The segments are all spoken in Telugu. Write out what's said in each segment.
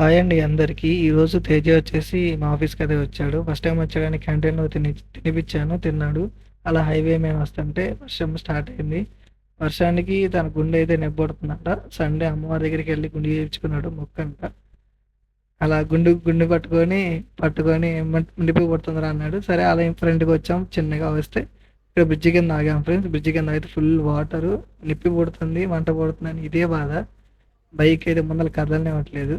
హాయ్ అండి అందరికీ. ఈరోజు తేజ వచ్చేసి మా ఆఫీస్కి అదే వచ్చాడు. ఫస్ట్ టైం వచ్చాడని క్యాంటీన్లో తిని తినిపించాను తిన్నాడు. అలా హైవే మేము వస్తుంటే వర్షం స్టార్ట్ అయింది. వర్షానికి తన గుండె అయితే నెబ్బడుతుందంట. సండే అమ్మవారి దగ్గరికి వెళ్ళి గుండె చేయించుకున్నాడు మొక్కంట. అలా గుండు గుండు పట్టుకొని పట్టుకొని నిప్పి పడుతుందిరా అన్నాడు. సరే అలా ఫ్రెండ్కి వచ్చాం. చిన్నగా వస్తే ఇక్కడ బ్రిడ్జి కింద ఆగాం ఫ్రెండ్స్ బ్రిడ్జి కింద అయితే ఫుల్ వాటర్ నిప్పి పడుతుంది మంట అని ఇదే బాధ. బైక్ అయితే ముందర కదలనివ్వట్లేదు.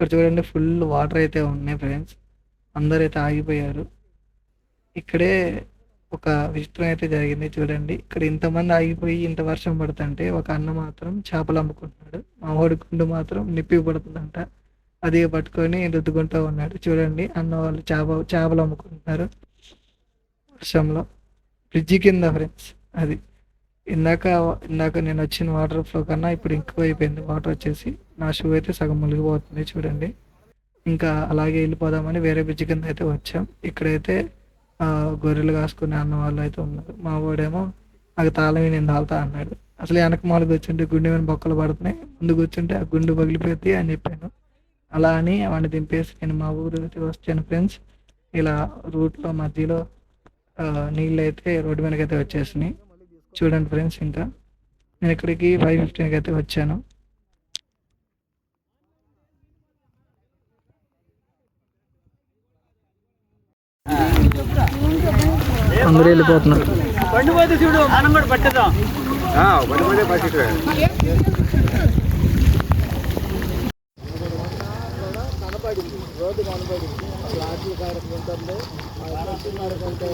ఇక్కడ చూడండి ఫుల్ వాటర్ అయితే ఉన్నాయి ఫ్రెండ్స్ అందరు అయితే ఆగిపోయారు. ఇక్కడే ఒక విచిత్రం అయితే జరిగింది చూడండి. ఇక్కడ ఇంతమంది ఆగిపోయి ఇంత వర్షం పడుతుంటే ఒక అన్న మాత్రం చేపలు అమ్ముకుంటున్నాడు. మా వాడి గుండు మాత్రం నిప్పి పడుతుందంట. అది పట్టుకొని రుద్దుకుంటూ ఉన్నాడు. చూడండి అన్న వాళ్ళు చేప చేపలు అమ్ముకుంటున్నారు. వర్షంలో. బ్రిడ్జి కింద ఫ్రెండ్స్ అది. ఇందాక ఇందాక నేను వచ్చిన వాటర్ ఫ్లో కన్నా ఇప్పుడు ఎక్కువ అయిపోయింది. వాటర్ వచ్చేసి నా షూ అయితే సగం మునిగిపోతుంది చూడండి. ఇంకా అలాగే వెళ్ళిపోదామని వేరే బ్రిడ్జ్ కింద అయితే వచ్చాం. ఇక్కడైతే గొర్రెలు కాసుకునే అన్న వాళ్ళు అయితే ఉన్నారు. మా వాడేమో నాకు తాళం నేను తాళతా అన్నాడు. అసలు వెనక మాలు కూర్చుంటే గుండె మీద బొక్కలు పడుతున్నాయి. ముందు కూర్చుంటే ఆ గుండు పగిలిపోద్ది అని చెప్పాను. అలా అని వాడిని దింపేసి నేను మా ఊరు అయితే వచ్చాను ఫ్రెండ్స్. ఇలా రూట్లో మధ్యలో నీళ్ళు అయితే రోడ్డు మీదకి అయితే వచ్చేసినాయి. చూడండి ఫ్రెండ్స్ ఇంకా. నేను ఇక్కడికి ఫైవ్ ఫిఫ్టీన్కి అయితే వచ్చాను. అందరూ వెళ్ళిపోతున్నారు. బండి పోతే కంటే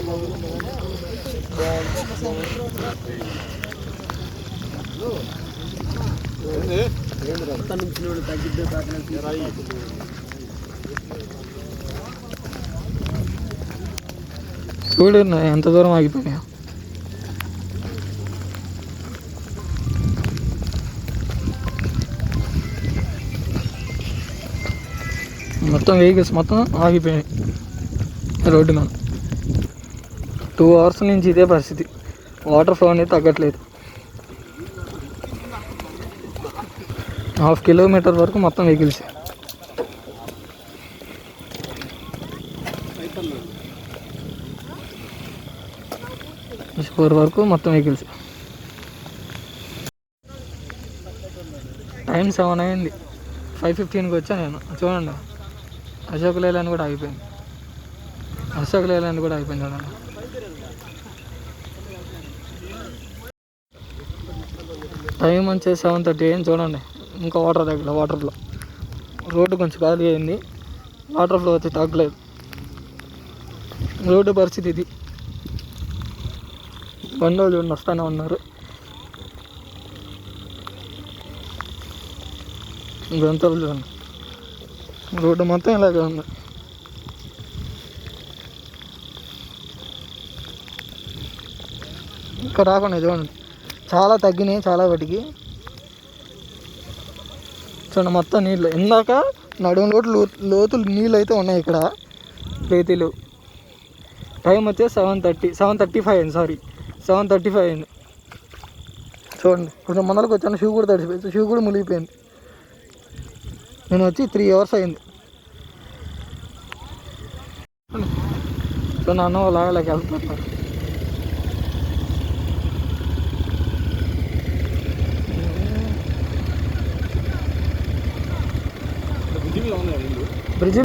నుంచి కూడా పట్టేద్దాం చూడు ఎంత దూరం ఆగిపోయా మొత్తం వెహికల్స్ మొత్తం ఆగిపోయాయి రోడ్డు మీద టూ అవర్స్ నుంచి ఇదే పరిస్థితి. వాటర్ ఫ్లో అనేది తగ్గట్లేదు. హాఫ్ కిలోమీటర్ వరకు మొత్తం వెహికల్స్. ఫోర్ వరకు మొత్తం వెహికల్స్. టైం సెవెన్ అయింది. ఫైవ్ ఫిఫ్టీన్కి వచ్చా నేను. చూడండి. అశోక్ లేలాండ్ కూడా ఆగిపోయింది. అశోక్ లేలాండ్ కూడా అయిపోయింది చూడండి. టైం వచ్చేసి సెవెన్ థర్టీ అయింది చూడండి. ఇంకా వాటర్ తగ్గలేదు వాటర్లో రోడ్డు కొంచెం ఖాళీ అయింది. వాటర్ ఫ్లో అయితే తగ్గలేదు. రోడ్డు పరిస్థితి ఇది. బండోలు చూడండి వస్తూనే ఉన్నారు. గ్రంథాలు చూడండి. రోడ్డు మొత్తం ఇలాగే ఉంది. ఇక్కడ రాకుండా చూడండి. చాలా తగ్గినాయి చాలా వాటికి. చూడండి మొత్తం నీళ్ళు. ఇందాక నడుము లోటు లోతులు నీళ్ళు అయితే ఉన్నాయి ఇక్కడ రైతులు. టైం వచ్చే seven thirty seven thirty five అయింది సారీ. సెవెన్ థర్టీ ఫైవ్ అయింది. చూడండి. కొంచెం ముందరకు వచ్చాను షూ కూడా తడిసిపోయింది. షూ కూడా మునిగిపోయింది. నేను వచ్చి త్రీ అవర్స్ అయింది సో నాన్న వాళ్ళు ఆగలేక వెళ్తున్నారు బ్రిడ్జి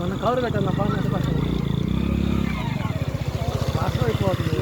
మన కవర్ పెట్టాను బాగా నష్టపడుతుంది అయిపోతుంది.